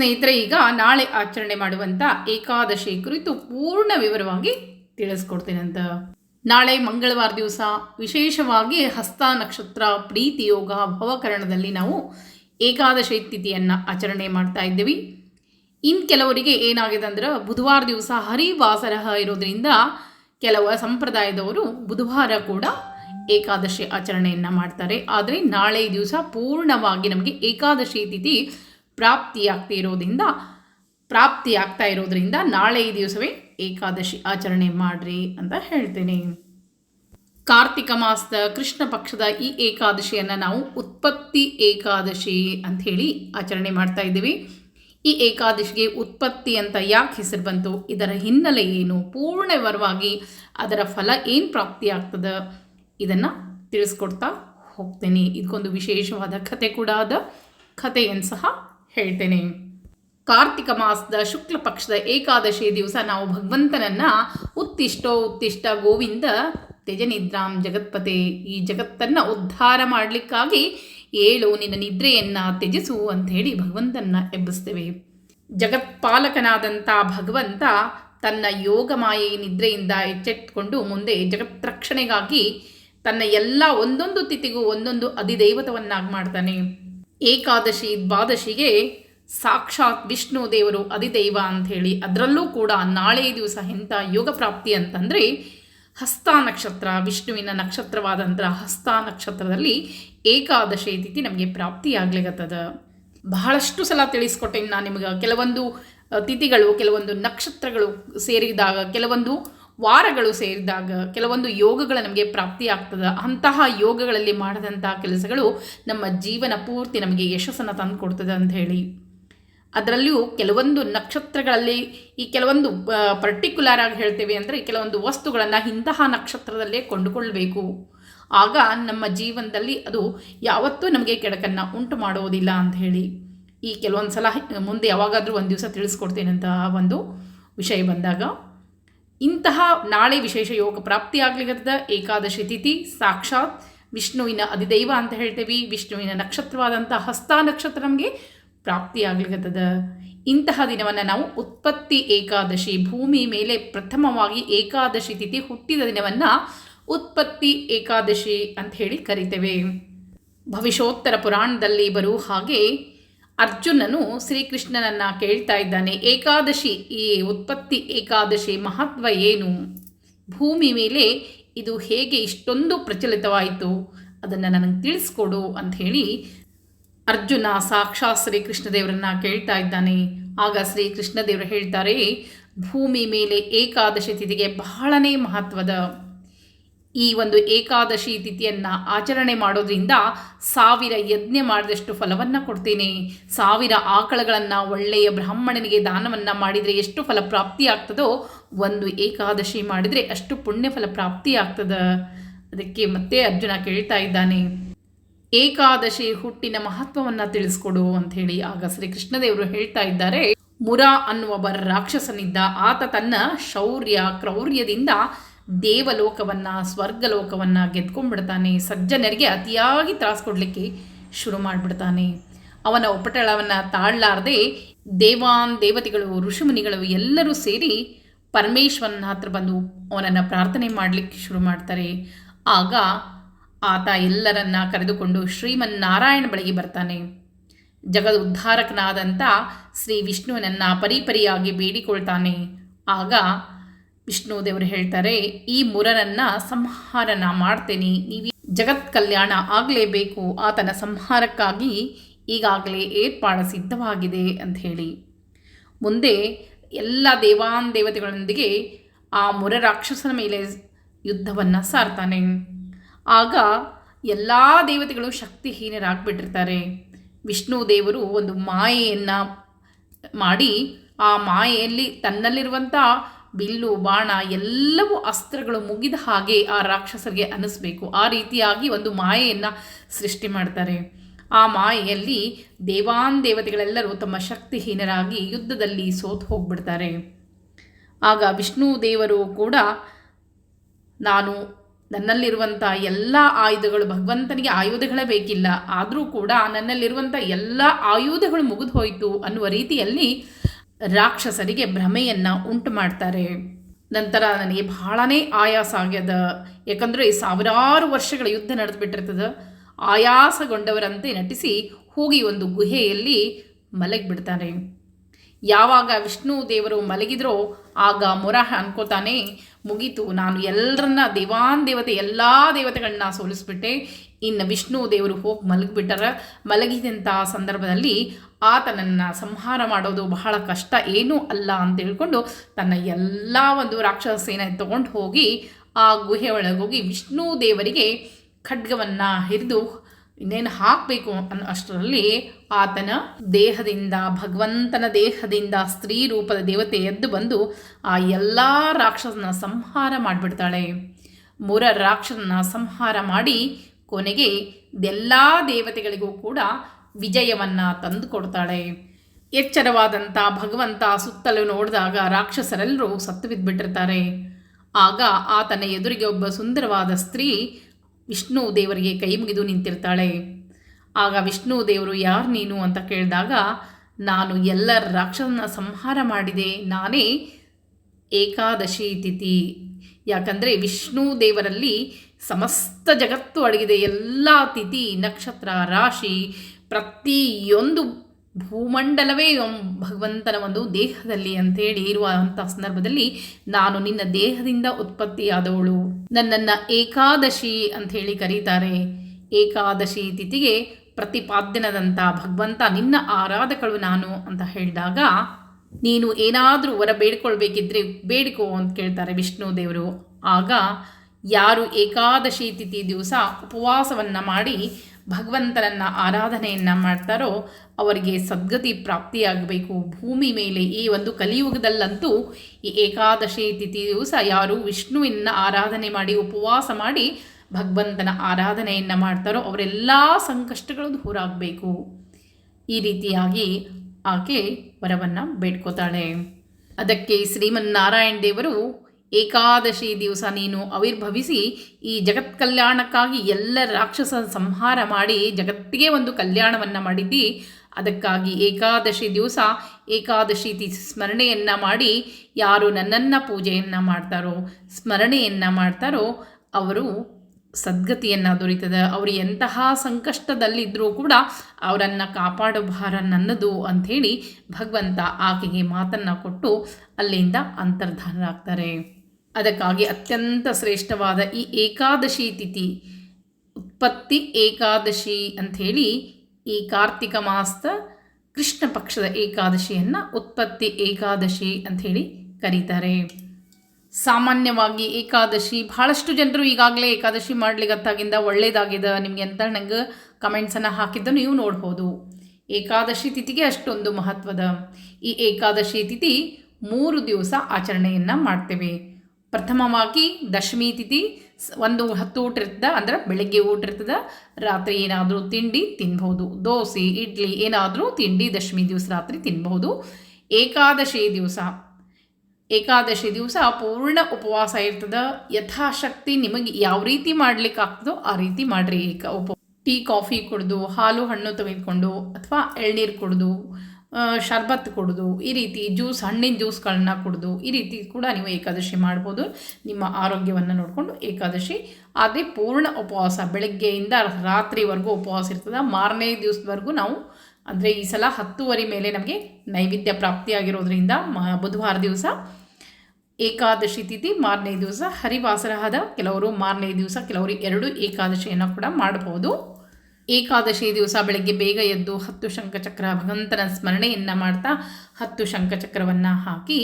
ಸ್ನೇಹಿತರೆ, ಈಗ ನಾಳೆ ಆಚರಣೆ ಮಾಡುವಂಥ ಏಕಾದಶಿ ಕುರಿತು ಪೂರ್ಣ ವಿವರವಾಗಿ ತಿಳಿಸ್ಕೊಡ್ತೀನಿ ಅಂತ. ನಾಳೆ ಮಂಗಳವಾರ ದಿವಸ ವಿಶೇಷವಾಗಿ ಹಸ್ತ ನಕ್ಷತ್ರ ಪ್ರೀತಿ ಯೋಗ ಭವಕರಣದಲ್ಲಿ ನಾವು ಏಕಾದಶಿ ತಿಥಿಯನ್ನು ಆಚರಣೆ ಮಾಡ್ತಾ ಇದ್ದೀವಿ. ಇನ್ನು ಕೆಲವರಿಗೆ ಏನಾಗಿದೆ ಅಂದ್ರೆ, ಬುಧವಾರ ದಿವಸ ಹರಿವಾಸರಹ ಇರೋದ್ರಿಂದ ಕೆಲವು ಸಂಪ್ರದಾಯದವರು ಬುಧವಾರ ಕೂಡ ಏಕಾದಶಿ ಆಚರಣೆಯನ್ನು ಮಾಡ್ತಾರೆ. ಆದರೆ ನಾಳೆ ದಿವಸ ಪೂರ್ಣವಾಗಿ ನಮಗೆ ಏಕಾದಶಿ ತಿಥಿ ಪ್ರಾಪ್ತಿಯಾಗ್ತಾ ಇರೋದ್ರಿಂದ ಪ್ರಾಪ್ತಿಯಾಗ್ತಾ ಇರೋದ್ರಿಂದ ನಾಳೆ ಈ ದಿವಸವೇ ಏಕಾದಶಿ ಆಚರಣೆ ಮಾಡ್ರಿ ಅಂತ ಹೇಳ್ತೇನೆ. ಕಾರ್ತಿಕ ಮಾಸದ ಕೃಷ್ಣ ಪಕ್ಷದ ಈ ಏಕಾದಶಿಯನ್ನು ನಾವು ಉತ್ಪತ್ತಿ ಏಕಾದಶಿ ಅಂತ ಹೇಳಿ ಆಚರಣೆ ಮಾಡ್ತಾ ಇದ್ದೀವಿ. ಈ ಏಕಾದಶಿಗೆ ಉತ್ಪತ್ತಿ ಅಂತ ಯಾಕೆ ಹೆಸರು ಬಂತು, ಇದರ ಹಿನ್ನೆಲೆ ಏನು, ಪೂರ್ಣ ವಿವರವಾಗಿ ಅದರ ಫಲ ಏನು ಪ್ರಾಪ್ತಿಯಾಗ್ತದೆ ಇದನ್ನು ತಿಳಿಸ್ಕೊಡ್ತಾ ಹೋಗ್ತೇನೆ. ಇದಕ್ಕೊಂದು ವಿಶೇಷವಾದ ಕತೆ ಕೂಡ ಅದ. ಕಥೆಯನ್ನು ಸಹ ಹೇಳ್ತೇನೆ. ಕಾರ್ತಿಕ ಮಾಸದ ಶುಕ್ಲ ಪಕ್ಷದ ಏಕಾದಶಿ ದಿವಸ ನಾವು ಭಗವಂತನನ್ನ ಉತ್ತಿಷ್ಟೋ ಉತ್ತಿಷ್ಟ ಗೋವಿಂದ ತ್ಯಜನಿದ್ರಾಂ ಜಗತ್ಪತೆ, ಈ ಜಗತ್ತನ್ನು ಉದ್ಧಾರ ಮಾಡಲಿಕ್ಕಾಗಿ ಏಳು ನಿನ್ನ ನಿದ್ರೆಯನ್ನು ತ್ಯಜಿಸು ಅಂತ ಹೇಳಿ ಭಗವಂತನ ಎಬ್ಬಿಸ್ತೇವೆ. ಜಗತ್ಪಾಲಕನಾದಂಥ ಭಗವಂತ ತನ್ನ ಯೋಗ ಮಾಯೆ ನಿದ್ರೆಯಿಂದ ಎಚ್ಚೆತ್ತುಕೊಂಡು ಮುಂದೆ ಜಗತ್ ರಕ್ಷಣೆಗಾಗಿ ತನ್ನ ಎಲ್ಲ ಒಂದೊಂದು ತಿಥಿಗೂ ಒಂದೊಂದು ಅಧಿದೈವತವನ್ನಾಗಿ ಮಾಡ್ತಾನೆ. ಏಕಾದಶಿ ದ್ವಾದಶಿಗೆ ಸಾಕ್ಷಾತ್ ವಿಷ್ಣು ದೇವರು ಅಧಿದೈವ ಅಂಥೇಳಿ ಅದರಲ್ಲೂ ಕೂಡ ನಾಳೆ ದಿವಸ ಎಂಥ ಯೋಗ ಪ್ರಾಪ್ತಿ ಅಂತಂದರೆ ಹಸ್ತ ನಕ್ಷತ್ರ, ವಿಷ್ಣುವಿನ ನಕ್ಷತ್ರವಾದಂಥ ಹಸ್ತ ನಕ್ಷತ್ರದಲ್ಲಿ ಏಕಾದಶಿ ತಿಥಿ ನಮಗೆ ಪ್ರಾಪ್ತಿಯಾಗ್ಲಿಕತ್ತದ. ಬಹಳಷ್ಟು ಸಲ ತಿಳಿಸ್ಕೊಟ್ಟೆ ನಾನು ನಿಮಗೆ. ಕೆಲವೊಂದು ತಿಥಿಗಳು, ಕೆಲವೊಂದು ನಕ್ಷತ್ರಗಳು ಸೇರಿದಾಗ, ಕೆಲವೊಂದು ವಾರಗಳು ಸೇರಿದಾಗ ಕೆಲವೊಂದು ಯೋಗಗಳು ನಮಗೆ ಪ್ರಾಪ್ತಿಯಾಗ್ತದೆ ಅಂತಹ ಯೋಗಗಳಲ್ಲಿ ಮಾಡಿದಂತಹ ಕೆಲಸಗಳು ನಮ್ಮ ಜೀವನ ಪೂರ್ತಿ ನಮಗೆ ಯಶಸ್ಸನ್ನು ತಂದು ಕೊಡ್ತದೆ ಅಂತ ಹೇಳಿ. ಅದರಲ್ಲಿಯೂ ಕೆಲವೊಂದು ನಕ್ಷತ್ರಗಳಲ್ಲಿ ಈ ಕೆಲವೊಂದು ಪರ್ಟಿಕ್ಯುಲರ್ ಆಗಿ ಹೇಳ್ತೇವೆ ಅಂದರೆ ಕೆಲವೊಂದು ವಸ್ತುಗಳನ್ನು ಇಂತಹ ನಕ್ಷತ್ರದಲ್ಲೇ ಕೊಂಡುಕೊಳ್ಬೇಕು. ಆಗ ನಮ್ಮ ಜೀವನದಲ್ಲಿ ಅದು ಯಾವತ್ತೂ ನಮಗೆ ಕೆಡಕನ್ನು ಉಂಟು ಮಾಡೋದಿಲ್ಲ ಅಂತ ಹೇಳಿ. ಈ ಕೆಲವೊಂದು ಸಲ ಮುಂದೆ ಯಾವಾಗಾದರೂ ಒಂದು ದಿವಸ ತಿಳಿಸ್ಕೊಡ್ತೇನೆ ಅಂತ ಒಂದು ವಿಷಯ ಬಂದಾಗ. ಇಂತಹ ನಾಳೆ ವಿಶೇಷ ಯೋಗ ಪ್ರಾಪ್ತಿಯಾಗಲಿಕ್ಕದ ಏಕಾದಶಿ ತಿಥಿ, ಸಾಕ್ಷಾತ್ ವಿಷ್ಣುವಿನ ಅಧಿದೈವ ಅಂತ ಹೇಳ್ತೇವೆ. ವಿಷ್ಣುವಿನ ನಕ್ಷತ್ರವಾದಂಥ ಹಸ್ತ ನಕ್ಷತ್ರ ನಮಗೆ ಪ್ರಾಪ್ತಿಯಾಗ್ಲಿಕ್ಕತ್ತದ ಇಂತಹ ದಿನವನ್ನು ನಾವು ಉತ್ಪತ್ತಿ ಏಕಾದಶಿ ಭೂಮಿ ಮೇಲೆ ಪ್ರಥಮವಾಗಿ ಏಕಾದಶಿ ತಿಥಿ ಹುಟ್ಟಿದ ದಿನವನ್ನು ಉತ್ಪತ್ತಿ ಏಕಾದಶಿ ಅಂತ ಹೇಳಿ ಕರಿತೇವೆ. ಭವಿಷ್ಯೋತ್ತರ ಪುರಾಣದಲ್ಲಿ ಬರುವ ಹಾಗೆ ಅರ್ಜುನನು ಶ್ರೀಕೃಷ್ಣನನ್ನು ಕೇಳ್ತಾ ಇದ್ದಾನೆ, ಏಕಾದಶಿ, ಈ ಉತ್ಪತ್ತಿ ಏಕಾದಶಿ ಮಹತ್ವ ಏನು? ಭೂಮಿ ಮೇಲೆ ಇದು ಹೇಗೆ ಇಷ್ಟೊಂದು ಪ್ರಚಲಿತವಾಯಿತು? ಅದನ್ನು ನನಗೆ ತಿಳಿಸ್ಕೊಡು ಅಂತ ಹೇಳಿ ಅರ್ಜುನ ಸಾಕ್ಷಾತ್ ಶ್ರೀ ಕೃಷ್ಣದೇವರನ್ನ ಕೇಳ್ತಾ ಇದ್ದಾನೆ. ಆಗ ಶ್ರೀ ಕೃಷ್ಣದೇವರು ಹೇಳ್ತಾರೆ, ಭೂಮಿ ಮೇಲೆ ಏಕಾದಶಿ ತಿಥಿಗೆ ಬಹಳನೇ ಮಹತ್ವದ ಈ ಒಂದು ಏಕಾದಶಿ ತಿಥಿಯನ್ನು ಆಚರಣೆ ಮಾಡೋದ್ರಿಂದ ಸಾವಿರ ಯಜ್ಞ ಮಾಡಿದಷ್ಟು ಫಲವನ್ನು ಕೊಡ್ತೇನೆ. ಸಾವಿರ ಆಕಳಗಳನ್ನು ಒಳ್ಳೆಯ ಬ್ರಾಹ್ಮಣನಿಗೆ ದಾನವನ್ನು ಮಾಡಿದರೆ ಎಷ್ಟು ಫಲ ಪ್ರಾಪ್ತಿ ಆಗ್ತದೋ ಒಂದು ಏಕಾದಶಿ ಮಾಡಿದರೆ ಅಷ್ಟು ಪುಣ್ಯ ಫಲ ಪ್ರಾಪ್ತಿ ಆಗ್ತದೆ. ಅದಕ್ಕೆ ಮತ್ತೆ ಅರ್ಜುನ ಕೇಳ್ತಾ ಇದ್ದಾನೆ. ಏಕಾದಶಿ ಹುಟ್ಟಿನ ಮಹತ್ವವನ್ನು ತಿಳಿಸ್ಕೊಡು ಅಂತ ಹೇಳಿ ಆಗ ಶ್ರೀ ಕೃಷ್ಣದೇವರು ಹೇಳ್ತಾ ಇದ್ದಾರೆ. ಮುರ ಅನ್ನುವ ರಾಕ್ಷಸನಿದ್ದ ಆತ ತನ್ನ ಶೌರ್ಯ ಕ್ರೌರ್ಯದಿಂದ ದೇವಲೋಕವನ್ನು, ಸ್ವರ್ಗಲೋಕವನ್ನು ಗೆದ್ಕೊಂಡ್ಬಿಡ್ತಾನೆ. ಸಜ್ಜನರಿಗೆ ಅತಿಯಾಗಿ ತ್ರಾಸು ಕೊಡಲಿಕ್ಕೆ ಶುರು ಮಾಡಿಬಿಡ್ತಾನೆ. ಅವನ ಉಪಟಳವನ್ನು ತಾಳ್ಲಾರದೆ ದೇವಾನ್ ದೇವತೆಗಳು, ಋಷಿಮುನಿಗಳು ಎಲ್ಲರೂ ಸೇರಿ ಪರಮೇಶ್ವರನ ಹತ್ರ ಬಂದು ಅವನನ್ನು ಪ್ರಾರ್ಥನೆ ಮಾಡಲಿಕ್ಕೆ ಶುರು ಮಾಡ್ತಾರೆ. ಆಗ ಆತ ಎಲ್ಲರನ್ನ ಕರೆದುಕೊಂಡು ಶ್ರೀಮನ್ನಾರಾಯಣ ಬಳಿಗೆ ಬರ್ತಾನೆ. ಜಗದ ಉದ್ಧಾರಕನಾದಂಥ ಶ್ರೀ ವಿಷ್ಣುವಿನನ್ನು ಪರಿಪರಿಯಾಗಿ ಬೇಡಿಕೊಳ್ತಾನೆ. ಆಗ ವಿಷ್ಣು ದೇವರು ಹೇಳ್ತಾರೆ, ಈ ಮುರನನ್ನು ಸಂಹಾರನ ಮಾಡ್ತೇನೆ. ನೀವು ಜಗತ್ ಕಲ್ಯಾಣ ಆಗಲೇಬೇಕು. ಆತನ ಸಂಹಾರಕ್ಕಾಗಿ ಈಗಾಗಲೇ ಏರ್ಪಾಡು ಸಿದ್ಧವಾಗಿದೆ ಅಂತ ಹೇಳಿ. ಮುಂದೆ ಎಲ್ಲ ದೇವಾನ್ ದೇವತೆಗಳೊಂದಿಗೆ ಆ ಮುರ ರಾಕ್ಷಸನ ಮೇಲೆ ಯುದ್ಧವನ್ನು ಸಾರ್ತಾನೆ. ಆಗ ಎಲ್ಲ ದೇವತೆಗಳು ಶಕ್ತಿಹೀನರಾಗ್ಬಿಟ್ಟಿರ್ತಾರೆ. ವಿಷ್ಣು ದೇವರು ಒಂದು ಮಾಯೆಯನ್ನು ಮಾಡಿ ಆ ಮಾಯೆಯಲ್ಲಿ ತನ್ನಲ್ಲಿರುವಂಥ ಬಿಲ್ಲು, ಬಾಣ ಎಲ್ಲವೂ ಅಸ್ತ್ರಗಳು ಮುಗಿದ ಹಾಗೆ ಆ ರಾಕ್ಷಸರಿಗೆ ಅನಿಸ್ಬೇಕು ಆ ರೀತಿಯಾಗಿ ಒಂದು ಮಾಯೆಯನ್ನು ಸೃಷ್ಟಿ ಮಾಡ್ತಾರೆ. ಆ ಮಾಯೆಯಲ್ಲಿ ದೇವಾನ್ ದೇವತೆಗಳೆಲ್ಲರೂ ತಮ್ಮ ಶಕ್ತಿಹೀನರಾಗಿ ಯುದ್ಧದಲ್ಲಿ ಸೋತು ಹೋಗ್ಬಿಡ್ತಾರೆ. ಆಗ ವಿಷ್ಣು ದೇವರು ಕೂಡ, ನಾನು ನನ್ನಲ್ಲಿರುವಂಥ ಎಲ್ಲ ಆಯುಧಗಳು ಭಗವಂತನಿಗೆ ಆಯುಧಗಳೇ ಬೇಕಿಲ್ಲ. ಆದರೂ ಕೂಡ ನನ್ನಲ್ಲಿರುವಂಥ ಎಲ್ಲ ಆಯುಧಗಳು ಮುಗಿದು ಹೋಯಿತು ಅನ್ನುವ ರೀತಿಯಲ್ಲಿ ರಾಕ್ಷಸರಿಗೆ ಭ್ರಮೆಯನ್ನು ಉಂಟು ಮಾಡ್ತಾರೆ ನಂತರ ನನಗೆ ಬಹಳನೇ ಆಯಾಸ ಆಗ್ಯದ. ಯಾಕಂದರೆ ಸಾವಿರಾರು ವರ್ಷಗಳ ಯುದ್ಧ ನಡೆದುಬಿಟ್ಟಿರ್ತದೆ. ಆಯಾಸಗೊಂಡವರಂತೆ ನಟಿಸಿ ಹೋಗಿ ಒಂದು ಗುಹೆಯಲ್ಲಿ ಮಲಗಿಬಿಡ್ತಾರೆ ಯಾವಾಗ ವಿಷ್ಣು ದೇವರು ಮಲಗಿದ್ರೋ ಆಗ ಮೊರ ಅನ್ಕೋತಾನೆ, ಮುಗೀತು, ನಾನು ಎಲ್ಲರನ್ನ ದೇವಾನ್ ದೇವತೆ, ಎಲ್ಲ ದೇವತೆಗಳನ್ನ ಸೋಲಿಸ್ಬಿಟ್ಟೆ. ಇನ್ನು ವಿಷ್ಣು ದೇವರು ಹೋಗಿ ಮಲಗಿಬಿಟ್ಟರ. ಮಲಗಿದಂಥ ಸಂದರ್ಭದಲ್ಲಿ ಆತನನ್ನು ಸಂಹಾರ ಮಾಡೋದು ಬಹಳ ಕಷ್ಟ. ಏನೂ ಅಲ್ಲ ಅಂತ ಹೇಳ್ಕೊಂಡು ತನ್ನ ಎಲ್ಲ ಒಂದು ರಾಕ್ಷಸ ಸೇನೆ ತಗೊಂಡು ಹೋಗಿ ಆ ಗುಹೆ ಒಳಗೋಗಿ ವಿಷ್ಣು ದೇವರಿಗೆ ಖಡ್ಗವನ್ನು ಹಿರಿದು ಇನ್ನೇನು ಹಾಕಬೇಕು ಅನ್ನೋ ಅಷ್ಟರಲ್ಲಿ ಆತನ ದೇಹದಿಂದ, ಭಗವಂತನ ದೇಹದಿಂದ ಸ್ತ್ರೀ ರೂಪದ ದೇವತೆ ಎದ್ದು ಬಂದು ಆ ಎಲ್ಲ ರಾಕ್ಷಸನ ಸಂಹಾರ ಮಾಡಿಬಿಡ್ತಾಳೆ. ಮೂರ ರಾಕ್ಷಸನ ಸಂಹಾರ ಮಾಡಿ ಕೊನೆಗೆ ಎಲ್ಲ ದೇವತೆಗಳಿಗೂ ಕೂಡ ವಿಜಯವನ್ನು ತಂದು ಕೊಡ್ತಾಳೆ ಎಚ್ಚರವಾದಂಥ ಭಗವಂತ ಸುತ್ತಲೂ ನೋಡಿದಾಗ ರಾಕ್ಷಸರೆಲ್ಲರೂ ಸತ್ತು ಬಿದ್ದುಬಿಟ್ಟಿರ್ತಾರೆ ಆಗ ಆತನ ಎದುರಿಗೆ ಒಬ್ಬ ಸುಂದರವಾದ ಸ್ತ್ರೀ ವಿಷ್ಣು ದೇವರಿಗೆ ಕೈ ಮುಗಿದು ನಿಂತಿರ್ತಾಳೆ. ಆಗ ವಿಷ್ಣು ದೇವರು ಯಾರು ನೀನು ಅಂತ ಕೇಳಿದಾಗ, ನಾನು ಎಲ್ಲ ರಾಕ್ಷಸನ ಸಂಹಾರ ಮಾಡಿದೆ, ನಾನೇ ಏಕಾದಶಿ ತಿಥಿ. ಯಾಕಂದರೆ ವಿಷ್ಣು ದೇವರಲ್ಲಿ ಸಮಸ್ತ ಜಗತ್ತು ಅಡಗಿದೆ, ಎಲ್ಲ ತಿಥಿ, ನಕ್ಷತ್ರ, ರಾಶಿ ಪ್ರತಿಯೊಂದು ಭೂಮಂಡಲವೇ ಭಗವಂತನ ಒಂದು ದೇಹದಲ್ಲಿ ಅಂತೇಳಿ ಇರುವಂಥ ಸಂದರ್ಭದಲ್ಲಿ ನಾನು ನಿನ್ನ ದೇಹದಿಂದ ಉತ್ಪತ್ತಿಯಾದವಳು. ನನ್ನನ್ನು ಏಕಾದಶಿ ಅಂಥೇಳಿ ಕರೀತಾರೆ. ಏಕಾದಶಿ ತಿಥಿಗೆ ಪ್ರತಿಪಾದ್ಯನದಂಥ ಭಗವಂತ ನಿನ್ನ ಆರಾಧಕಳು ನಾನು ಅಂತ ಹೇಳಿದಾಗ ನೀನು ಏನಾದರೂ ವರ ಬೇಡ್ಕೊಳ್ಬೇಕಿದ್ರೆ ಬೇಡಿಕೋ ಅಂತ ಕೇಳ್ತಾರೆ ವಿಷ್ಣು ದೇವರು. ಆಗ ಯಾರು ಏಕಾದಶಿ ತಿಥಿ ದಿವಸ ಉಪವಾಸವನ್ನು ಮಾಡಿ ಭಗವಂತನನ್ನು ಆರಾಧನೆಯನ್ನು ಮಾಡ್ತಾರೋ ಅವರಿಗೆ ಸದ್ಗತಿ ಪ್ರಾಪ್ತಿಯಾಗಬೇಕು. ಭೂಮಿ ಮೇಲೆ ಈ ಒಂದು ಕಲಿಯುಗದಲ್ಲಂತೂ ಈ ಏಕಾದಶಿ ತಿಥಿ ದಿವಸ ಯಾರು ವಿಷ್ಣುವಿನ ಆರಾಧನೆ ಮಾಡಿ, ಉಪವಾಸ ಮಾಡಿ ಭಗವಂತನ ಆರಾಧನೆಯನ್ನು ಮಾಡ್ತಾರೋ ಅವರೆಲ್ಲ ಸಂಕಷ್ಟಗಳು ದೂರಾಗಬೇಕು. ಈ ರೀತಿಯಾಗಿ ಆಕೆ ವರವನ್ನು ಬೇಡ್ಕೋತಾಳೆ. ಅದಕ್ಕೆ ಶ್ರೀಮನ್ನಾರಾಯಣ ದೇವರು ಏಕಾದಶಿ ದಿವಸ ನೀನು ಆವಿರ್ಭವಿಸಿ ಈ ಜಗತ್ ಕಲ್ಯಾಣಕ್ಕಾಗಿ ಎಲ್ಲ ರಾಕ್ಷಸ ಸಂಹಾರ ಮಾಡಿ ಜಗತ್ತಿಗೆ ಒಂದು ಕಲ್ಯಾಣವನ್ನು ಮಾಡಿದ್ದಿ. ಅದಕ್ಕಾಗಿ ಏಕಾದಶಿ ದಿವಸ, ಏಕಾದಶಿ ತಿ ಸ್ಮರಣೆಯನ್ನು ಮಾಡಿ ಯಾರು ನನ್ನನ್ನು ಪೂಜೆಯನ್ನು ಮಾಡ್ತಾರೋ, ಸ್ಮರಣೆಯನ್ನು ಮಾಡ್ತಾರೋ ಅವರು ಸದ್ಗತಿಯನ್ನು ದೊರೀತದೆ. ಅವರು ಎಂತಹ ಸಂಕಷ್ಟದಲ್ಲಿದ್ದರೂ ಕೂಡ ಅವರನ್ನು ಕಾಪಾಡೋ ಭಾರ ನನ್ನದು ಅಂಥೇಳಿ ಭಗವಂತ ಆಕೆಗೆ ಮಾತನ್ನು ಕೊಟ್ಟು ಅಲ್ಲಿಂದ ಅಂತರ್ಧಾನರಾಗ್ತಾರೆ. ಅದಕ್ಕಾಗಿ ಅತ್ಯಂತ ಶ್ರೇಷ್ಠವಾದ ಈ ಏಕಾದಶಿ ತಿಥಿ, ಉತ್ಪತ್ತಿ ಏಕಾದಶಿ ಅಂಥೇಳಿ ಈ ಕಾರ್ತಿಕ ಮಾಸದ ಕೃಷ್ಣ ಪಕ್ಷದ ಏಕಾದಶಿಯನ್ನು ಉತ್ಪತ್ತಿ ಏಕಾದಶಿ ಅಂಥೇಳಿ ಕರೀತಾರೆ. ಸಾಮಾನ್ಯವಾಗಿ ಏಕಾದಶಿ ಭಾಳಷ್ಟು ಜನರು ಈಗಾಗಲೇ ಏಕಾದಶಿ ಮಾಡ್ಲಿಕ್ಕತ್ತಾಗಿಂದ ಒಳ್ಳೆಯದಾಗಿದೆ ನಿಮಗೆ ಅಂತ ನಂಗೆ ಕಮೆಂಟ್ಸನ್ನು ಹಾಕಿದ್ದು ನೀವು ನೋಡ್ಬೋದು. ಏಕಾದಶಿ ತಿಥಿಗೆ ಅಷ್ಟೊಂದು ಮಹತ್ವದ ಈ ಏಕಾದಶಿ ತಿಥಿ ಮೂರು ದಿವಸ ಆಚರಣೆಯನ್ನು ಮಾಡ್ತೇವೆ. ಪ್ರಥಮವಾಗಿ ದಶಮಿ ತಿಥಿ ಒಂದು ಹತ್ತು ಊಟ ಇರ್ತದೆ, ಅಂದ್ರೆ ಬೆಳಗ್ಗೆ ಊಟ ಇರ್ತದೆ, ರಾತ್ರಿ ಏನಾದರೂ ತಿಂಡಿ ತಿನ್ಬಹುದು. ದೋಸೆ, ಇಡ್ಲಿ ಏನಾದರೂ ತಿಂಡಿ ದಶಮಿ ದಿವಸ ರಾತ್ರಿ ತಿನ್ಬಹುದು. ಏಕಾದಶಿ ದಿವಸ. ಏಕಾದಶಿ ದಿವಸ ಪೂರ್ಣ ಉಪವಾಸ ಇರ್ತದೆ. ಯಥಾಶಕ್ತಿ ನಿಮಗೆ ಯಾವ ರೀತಿ ಮಾಡ್ಲಿಕ್ಕೆ ಆಗ್ತದೋ ಆ ರೀತಿ ಮಾಡಿರಿ. ಏಕ ಉಪ ಟೀ, ಕಾಫಿ ಕುಡಿದು, ಹಾಲು, ಹಣ್ಣು ತೆಗೆದುಕೊಂಡು, ಅಥವಾ ಎಳ್ನೀರು ಕುಡಿದು ಶರ್ಬತ್ ಕುಡಿದು, ಈ ರೀತಿ ಜ್ಯೂಸ್, ಹಣ್ಣಿನ ಜ್ಯೂಸ್ಗಳನ್ನ ಕುಡಿದು, ಈ ರೀತಿ ಕೂಡ ನೀವು ಏಕಾದಶಿ ಮಾಡ್ಬೋದು. ನಿಮ್ಮ ಆರೋಗ್ಯವನ್ನು ನೋಡಿಕೊಂಡು ಏಕಾದಶಿ. ಆದರೆ ಪೂರ್ಣ ಉಪವಾಸ, ಬೆಳಗ್ಗೆಯಿಂದ ರಾತ್ರಿವರೆಗೂ ಉಪವಾಸ ಇರ್ತದೆ. ಮಾರನೇ ದಿವಸದವರೆಗೂ ನಾವು, ಅಂದರೆ ಈ ಸಲ ಹತ್ತುವರೆ ಮೇಲೆ ನಮಗೆ ನೈವೇದ್ಯ ಪ್ರಾಪ್ತಿಯಾಗಿರೋದ್ರಿಂದ ಮ, ಬುಧವಾರ ದಿವಸ ಏಕಾದಶಿ ತಿಥಿ, ಮಾರನೇ ದಿವಸ ಹರಿವಾಸರಹದ ಕೆಲವರು ಮಾರನೇ ದಿವಸ ಕೆಲವರು ಎರಡು ಏಕಾದಶಿಯನ್ನು ಕೂಡ ಮಾಡಬಹುದು ಏಕಾದಶಿ ದಿವಸ ಬೆಳಗ್ಗೆ ಬೇಗ ಎದ್ದು ಹತ್ತು ಶಂಖಚಕ್ರ ಭಗವಂತನ ಸ್ಮರಣೆಯನ್ನು ಮಾಡ್ತಾ ಹತ್ತು ಶಂಖಚಕ್ರವನ್ನು ಹಾಕಿ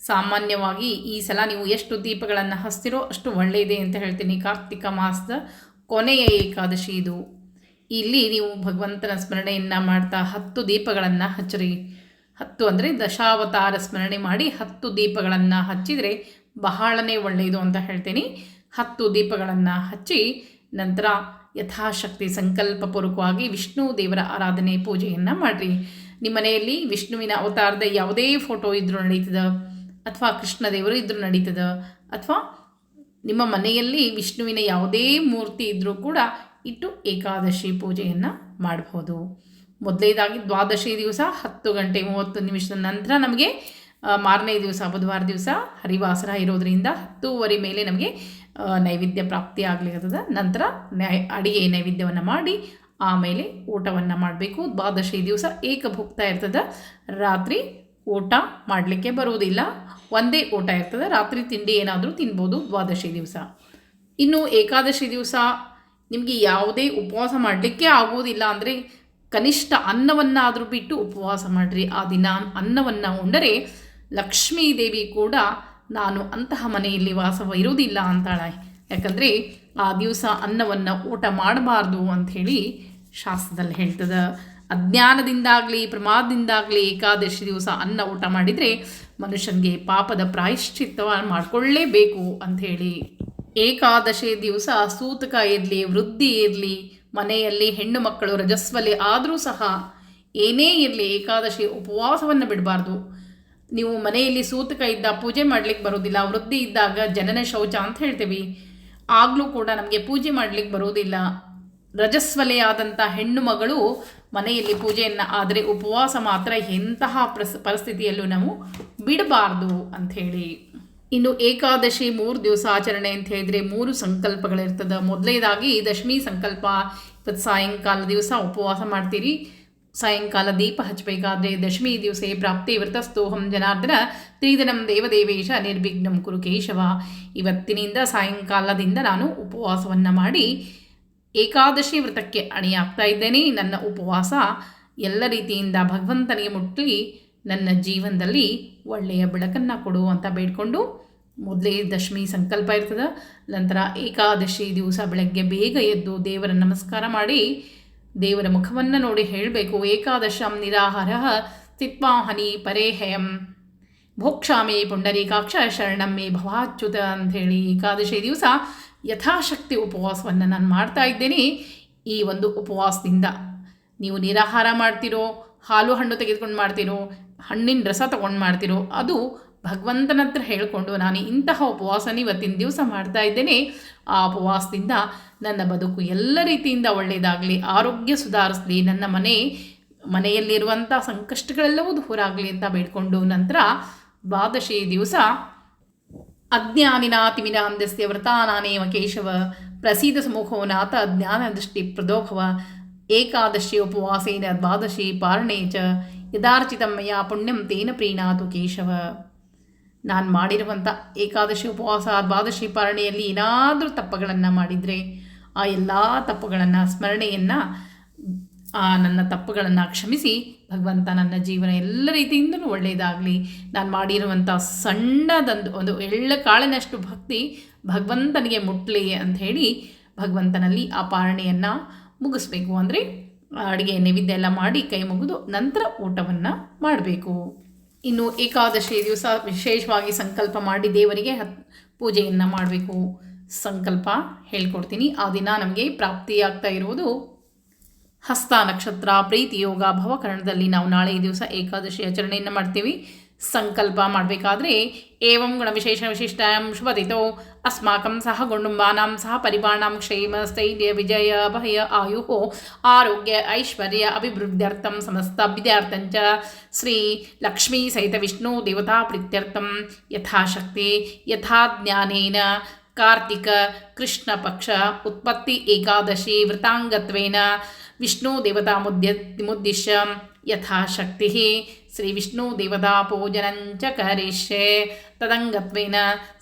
ಸಾಮಾನ್ಯವಾಗಿ ಈ ಸಲ ನೀವು ಎಷ್ಟು ದೀಪಗಳನ್ನು ಹಸ್ತಿರೋ ಅಷ್ಟು ಒಳ್ಳೆಯದೇ ಅಂತ ಹೇಳ್ತೀನಿ. ಕಾರ್ತಿಕ ಮಾಸದ ಕೊನೆಯ ಏಕಾದಶಿ ಇದು. ಇಲ್ಲಿ ನೀವು ಭಗವಂತನ ಸ್ಮರಣೆಯನ್ನು ಮಾಡ್ತಾ ಹತ್ತು ದೀಪಗಳನ್ನು ಹಚ್ಚಿರಿ. ಹತ್ತು ಅಂದರೆ ದಶಾವತಾರ ಸ್ಮರಣೆ ಮಾಡಿ ಹತ್ತು ದೀಪಗಳನ್ನು ಹಚ್ಚಿದರೆ ಬಹಳನೇ ಒಳ್ಳೆಯದು ಅಂತ ಹೇಳ್ತೀನಿ. ಹತ್ತು ದೀಪಗಳನ್ನು ಹಚ್ಚಿ ನಂತರ ಯಥಾಶಕ್ತಿ ಸಂಕಲ್ಪಪೂರ್ವಕವಾಗಿ ವಿಷ್ಣು ದೇವರ ಆರಾಧನೆ ಪೂಜೆಯನ್ನು ಮಾಡಿರಿ. ನಿಮ್ಮ ಮನೆಯಲ್ಲಿ ವಿಷ್ಣುವಿನ ಅವತಾರದ ಯಾವುದೇ ಫೋಟೋ ಇದ್ದರೂ ನಡೀತದ, ಅಥವಾ ಕೃಷ್ಣ ದೇವರು ಇದ್ದರೂ ನಡೀತದ, ಅಥವಾ ನಿಮ್ಮ ಮನೆಯಲ್ಲಿ ವಿಷ್ಣುವಿನ ಯಾವುದೇ ಮೂರ್ತಿ ಇದ್ದರೂ ಕೂಡ ಇಟ್ಟು ಏಕಾದಶಿ ಪೂಜೆಯನ್ನು ಮಾಡಬಹುದು ಮೊದಲನೇದಾಗಿ ದ್ವಾದಶಿ ದಿವಸ ಹತ್ತು ಗಂಟೆ ಮೂವತ್ತು ನಿಮಿಷದ ನಂತರ ನಮಗೆ ಮಾರನೇ ದಿವಸ, ಬುಧವಾರ ದಿವಸ ಹರಿವಾಸರ ಇರೋದರಿಂದ ಹತ್ತೂವರೆ ಮೇಲೆ ನಮಗೆ ನೈವೇದ್ಯ ಪ್ರಾಪ್ತಿ ಆಗ್ಲಿಕ್ಕದ ನಂತರ ನೈ, ಅಡಿಗೆ ನೈವೇದ್ಯವನ್ನು ಮಾಡಿ, ಆಮೇಲೆ ಊಟವನ್ನು ಮಾಡಬೇಕು. ದ್ವಾದಶಿ ದಿವಸ ಏಕಭುಕ್ತ ಇರ್ತದೆ. ರಾತ್ರಿ ಊಟ ಮಾಡಲಿಕ್ಕೆ ಬರುವುದಿಲ್ಲ ಒಂದೇ ಊಟ ಇರ್ತದೆ. ರಾತ್ರಿ ತಿಂಡಿ ಏನಾದರೂ ತಿನ್ಬೋದು ದ್ವಾದಶಿ ದಿವಸ. ಇನ್ನು ಏಕಾದಶಿ ದಿವಸ ನಿಮಗೆ ಯಾವುದೇ ಉಪವಾಸ ಮಾಡಲಿಕ್ಕೆ ಆಗುವುದಿಲ್ಲ ಅಂದರೆ ಕನಿಷ್ಠ ಅನ್ನವನ್ನಾದರೂ ಬಿಟ್ಟು ಉಪವಾಸ ಮಾಡಿರಿ. ಆ ದಿನ ಅನ್ನವನ್ನು ಉಂಡರೆ ಲಕ್ಷ್ಮೀ ದೇವಿ ಕೂಡ ನಾನು ಅಂತಹ ಮನೆಯಲ್ಲಿ ವಾಸವ ಇರುವುದಿಲ್ಲ ಅಂತಾಳೆ. ಯಾಕಂದರೆ ಆ ದಿವಸ ಅನ್ನವನ್ನು ಊಟ ಮಾಡಬಾರ್ದು ಅಂಥೇಳಿ ಶಾಸ್ತ್ರದಲ್ಲಿ ಹೇಳ್ತದೆ. ಅಜ್ಞಾನದಿಂದಾಗಲಿ, ಪ್ರಮಾದದಿಂದಾಗಲಿ ಏಕಾದಶಿ ದಿವಸ ಅನ್ನ ಊಟ ಮಾಡಿದರೆ ಮನುಷ್ಯನಿಗೆ ಪಾಪದ ಪ್ರಾಯಶ್ಚಿತ್ತವನ್ನು ಮಾಡಿಕೊಳ್ಳೇಬೇಕು ಅಂಥೇಳಿ ಏಕಾದಶಿ ದಿವಸ ಸೂತಕ ಇರಲಿ, ವೃದ್ಧಿ ಇರಲಿ, ಮನೆಯಲ್ಲಿ ಹೆಣ್ಣು ಮಕ್ಕಳು ರಜಸ್ವಲಿ ಆದರೂ ಸಹ ಏನೇ ಇರಲಿ ಏಕಾದಶಿ ಉಪವಾಸವನ್ನು ಬಿಡಬಾರ್ದು. ನೀವು ಮನೆಯಲ್ಲಿ ಸೂತಕ ಇದ್ದ ಪೂಜೆ ಮಾಡಲಿಕ್ಕೆ ಬರೋದಿಲ್ಲ ವೃದ್ಧಿ ಇದ್ದಾಗ ಜನನ ಶೌಚ ಅಂತ ಹೇಳ್ತೀವಿ. ಆಗಲೂ ಕೂಡ ನಮಗೆ ಪೂಜೆ ಮಾಡಲಿಕ್ಕೆ ಬರೋದಿಲ್ಲ ರಜಸ್ವಲೆಯಾದಂಥ ಹೆಣ್ಣು ಮಗಳು ಮನೆಯಲ್ಲಿ ಪೂಜೆಯನ್ನು, ಆದರೆ ಉಪವಾಸ ಮಾತ್ರ ಎಂತಹ ಪ್ರಸ್, ಪರಿಸ್ಥಿತಿಯಲ್ಲೂ ನಾವು ಬಿಡಬಾರ್ದು ಅಂಥೇಳಿ ಇನ್ನು ಏಕಾದಶಿ ಮೂರು ದಿವಸ ಆಚರಣೆ ಅಂತ ಹೇಳಿದರೆ ಮೂರು ಸಂಕಲ್ಪಗಳಿರ್ತದೆ. ಮೊದಲನೇದಾಗಿ ದಶಮಿ ಸಂಕಲ್ಪ. ಇವತ್ತು ಸಾಯಂಕಾಲ ದಿವಸ ಉಪವಾಸ ಮಾಡ್ತೀರಿ. ಸಾಯಂಕಾಲ ದೀಪ ಹಚ್ಚಬೇಕಾದ್ರೆ ದಶಮಿ ದಿವಸ ಪ್ರಾಪ್ತಿ ವೃತಸ್ತೋಹಂ ಜನಾರ್ದನ, ತ್ರಿದಿನಂ ದೇವದೇವೇಶ ನಿರ್ವಿಘ್ನಂ ಕುರು ಕೇಶವ ಇವತ್ತಿನಿಂದ ಸಾಯಂಕಾಲದಿಂದ ನಾನು ಉಪವಾಸವನ್ನು ಮಾಡಿ ಏಕಾದಶಿ ವ್ರತಕ್ಕೆ ಅಣಿಯಾಗ್ತಾ ಇದ್ದೇನೆ. ನನ್ನ ಉಪವಾಸ ಎಲ್ಲ ರೀತಿಯಿಂದ ಭಗವಂತನಿಗೆ ಮುಟ್ಟಿ ನನ್ನ ಜೀವನದಲ್ಲಿ ಒಳ್ಳೆಯ ಬೆಳಕನ್ನು ಕೊಡು ಅಂತ ಬೇಡಿಕೊಂಡು ಮೊದಲೇ ದಶಮಿ ಸಂಕಲ್ಪ ಇರ್ತದೆ. ನಂತರ ಏಕಾದಶಿ ದಿವಸ ಬೆಳಗ್ಗೆ ಬೇಗ ಎದ್ದು ದೇವರ ನಮಸ್ಕಾರ ಮಾಡಿ ದೇವರ ಮುಖವನ್ನು ನೋಡಿ ಹೇಳಬೇಕು. ಏಕಾದಶಂ ನಿರಾಹಾರ ತಿತ್ವಾಹನಿ ಪರೇಹಯಂ ಭೋಕ್ಷಾಮಿ ಪುಂಡರೀಕಾಕ್ಷ ಶರಣಂ ಮೇ ಭವಾಚ್ಯುತ ಅಂಥೇಳಿ ಏಕಾದಶಿ ದಿವಸ ಯಥಾಶಕ್ತಿ ಉಪವಾಸವನ್ನು ನಾನು ಮಾಡ್ತಾ ಇದ್ದೇನೆ ಈ ಒಂದು ಉಪವಾಸದಿಂದ. ನೀವು ನಿರಾಹಾರ ಮಾಡ್ತಿರೋ, ಹಾಲು ಹಣ್ಣು ತೆಗೆದುಕೊಂಡು ಮಾಡ್ತಿರೋ, ಹಣ್ಣಿನ ರಸ ತಗೊಂಡು ಮಾಡ್ತಿರೋ, ಅದು ಭಗವಂತನ ಹತ್ರ ಹೇಳಿಕೊಂಡು ನಾನು ಇಂತಹ ಉಪವಾಸನ ಇವತ್ತಿನ ದಿವಸ ಮಾಡ್ತಾ ಇದ್ದೇನೆ. ಆ ಉಪವಾಸದಿಂದ ನನ್ನ ಬದುಕು ಎಲ್ಲ ರೀತಿಯಿಂದ ಒಳ್ಳೆಯದಾಗಲಿ. ಆರೋಗ್ಯ ಸುಧಾರಿಸಲಿ. ನನ್ನ ಮನೆ, ಮನೆಯಲ್ಲಿರುವಂಥ ಸಂಕಷ್ಟಗಳೆಲ್ಲವೂ ದೂರಾಗಲಿ ಅಂತ ಬೇಡ್ಕೊಂಡು ನಂತರ ದ್ವಾದಶಿ ದಿವಸ ಅಜ್ಞಾನಿನಾತಿಮಿನಾಂದಸ್ಯ ವ್ರತಾನಾನೇವ ಕೇಶವ ಪ್ರಸೀದ ಸಮೂಹೋ ನಾಥ ಜ್ಞಾನದೃಷ್ಟಿ ಪ್ರದೋಭವ ಏಕಾದಶಿ ಉಪವಾಸೇನ ದ್ವಾದಶಿ ಪಾರಣೇ ಚ ಯದಾರ್ಚಿತಮಯ ಪುಣ್ಯಂ ತೇನ ಪ್ರೀಣಾತು ಕೇಶವ. ನಾನು ಮಾಡಿರುವಂಥ ಏಕಾದಶಿ ಉಪವಾಸ, ದ್ವಾದಶಿ ಪಾರಣೆಯಲ್ಲಿ ಏನಾದರೂ ತಪ್ಪುಗಳನ್ನು ಮಾಡಿದರೆ, ಆ ಎಲ್ಲ ತಪ್ಪುಗಳನ್ನು, ಸ್ಮರಣೆಯನ್ನು, ಆ ನನ್ನ ತಪ್ಪುಗಳನ್ನು ಕ್ಷಮಿಸಿ, ಭಗವಂತ ನನ್ನ ಜೀವನ ಎಲ್ಲ ರೀತಿಯಿಂದಲೂ ಒಳ್ಳೆಯದಾಗಲಿ. ನಾನು ಮಾಡಿರುವಂಥ ಸಣ್ಣದೊಂದು, ಒಂದು ಎಳ್ಳ ಕಾಳಿನಷ್ಟು ಭಕ್ತಿ ಭಗವಂತನಿಗೆ ಮುಟ್ಟಲಿ ಅಂತ ಹೇಳಿ ಭಗವಂತನಲ್ಲಿ ಆ ಪಾರಣೆಯನ್ನು ಮುಗಿಸ್ಬೇಕು. ಅಂದರೆ ಅಡುಗೆ ನೈವೇದ್ಯ ಎಲ್ಲ ಮಾಡಿ ಕೈ ಮುಗಿದು ನಂತರ ಊಟವನ್ನು ಮಾಡಬೇಕು. ಇನ್ನು ಏಕಾದಶಿ ದಿವಸ ವಿಶೇಷವಾಗಿ ಸಂಕಲ್ಪ ಮಾಡಿ ದೇವರಿಗೆ ಹತ್ ಪೂಜೆಯನ್ನು ಮಾಡಬೇಕು ಸಂಕಲ್ಪ ಹೇಳ್ಕೊಡ್ತೀನಿ. ಆ ದಿನ ನಮಗೆ ಪ್ರಾಪ್ತಿಯಾಗ್ತಾ ಇರುವುದು ಹಸ್ತ ನಕ್ಷತ್ರ, ಪ್ರೀತಿ ಯೋಗ, ಭವಕರಣದಲ್ಲಿ ನಾವು ನಾಳೆ ದಿವಸ ಏಕಾದಶಿ ಆಚರಣೆಯನ್ನು ಮಾಡ್ತೀವಿ. ಸಂಕಲ್ಪ ಮಾಡಬೇಕಾದ್ರೆ ಏವಂ ಗುಣವಿಶೇಷ ವಿಶಿಷ್ಟಾಂ ಶುಭದಿತೋ. ಅಸ್ಮಾಕಂ ಸಹ ಕುಟುಂಬಾನಾಂ ಸಹ ಪರಿವಾಣಾಂ ಕ್ಷೇಮ ಸ್ಥೈರ್ಯ ವಿಜಯ ಭಯ ಆಯು ಆರೋಗ್ಯ ಐಶ್ವರ್ಯ ಅಭಿವೃದ್ಧ್ಯರ್ಥಂ ಸಮಸ್ತ ವಿದ್ಯಾರ್ಥಂಚ. ಶ್ರೀ ಲಕ್ಷ್ಮೀ ಸಹಿತ ವಿಷ್ಣು ದೇವತಾ ಪ್ರೀತ್ಯರ್ಥಂ. ಯಥಾಶಕ್ತಿ ಯಥಾ ಜ್ಞಾನೇನ ಕಾರ್ತಿಕ ಕೃಷ್ಣ ಪಕ್ಷ ಉತ್ಪತ್ತಿ ಏಕಾದಶಿ ವೃತಾಂಗತ್ವೇನ ವಿಷ್ಣು ದೇವತಾ ಮುದ್ಯ ಮುದ್ದಿಶ್ಯ. ಯಥಾಶಕ್ತಿ ಶ್ರೀ ವಿಷ್ಣು ದೇವತಾ ಪೂಜನಂಚ ಕರಿಷ್ಯೆ ತದಂಗತ್ವೇನ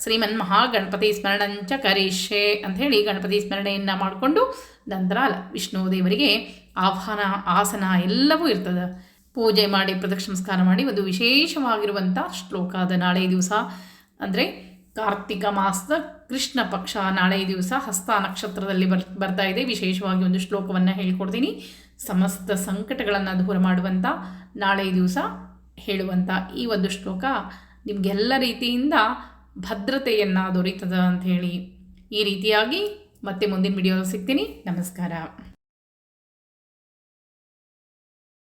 ಶ್ರೀಮನ್ ಮಹಾಗಣಪತಿ ಸ್ಮರಣಂಚ ಕರಿಷ್ಯೆ ಅಂಥೇಳಿ ಗಣಪತಿ ಸ್ಮರಣೆಯನ್ನು ಮಾಡಿಕೊಂಡು ನಂತರ ವಿಷ್ಣು ದೇವರಿಗೆ ಆಹ್ವಾನ, ಆಸನ ಎಲ್ಲವೂ ಇರ್ತದೆ. ಪೂಜೆ ಮಾಡಿ, ಪ್ರದಕ್ಷಿಣಸ್ಕಾರ ಮಾಡಿ, ಒಂದು ವಿಶೇಷವಾಗಿರುವಂಥ ಶ್ಲೋಕ ಅದು ನಾಳೆ ದಿವಸ. ಅಂದರೆ ಕಾರ್ತಿಕ ಮಾಸದ ಕೃಷ್ಣ ಪಕ್ಷ ನಾಳೆ ದಿವಸ ಹಸ್ತ ನಕ್ಷತ್ರದಲ್ಲಿ ಬರ್, ಬರ್ತಾ ಇದೆ. ವಿಶೇಷವಾಗಿ ಒಂದು ಶ್ಲೋಕವನ್ನು ಹೇಳ್ಕೊಡ್ತೀನಿ. ಸಮಸ್ತ ಸಂಕಟಗಳನ್ನು ದೂರ ಮಾಡುವಂಥ ನಾಳೆ ದಿವಸ ಹೇಳುವಂಥ ಈ ಒಂದು ಶ್ಲೋಕ ನಿಮಗೆಲ್ಲ ರೀತಿಯಿಂದ ಭದ್ರತೆಯನ್ನು ದೊರೀತದ ಹೇಳಿ ಈ ರೀತಿಯಾಗಿ ಮತ್ತೆ ಮುಂದಿನ ವಿಡಿಯೋ ಸಿಗ್ತೀನಿ. ನಮಸ್ಕಾರ.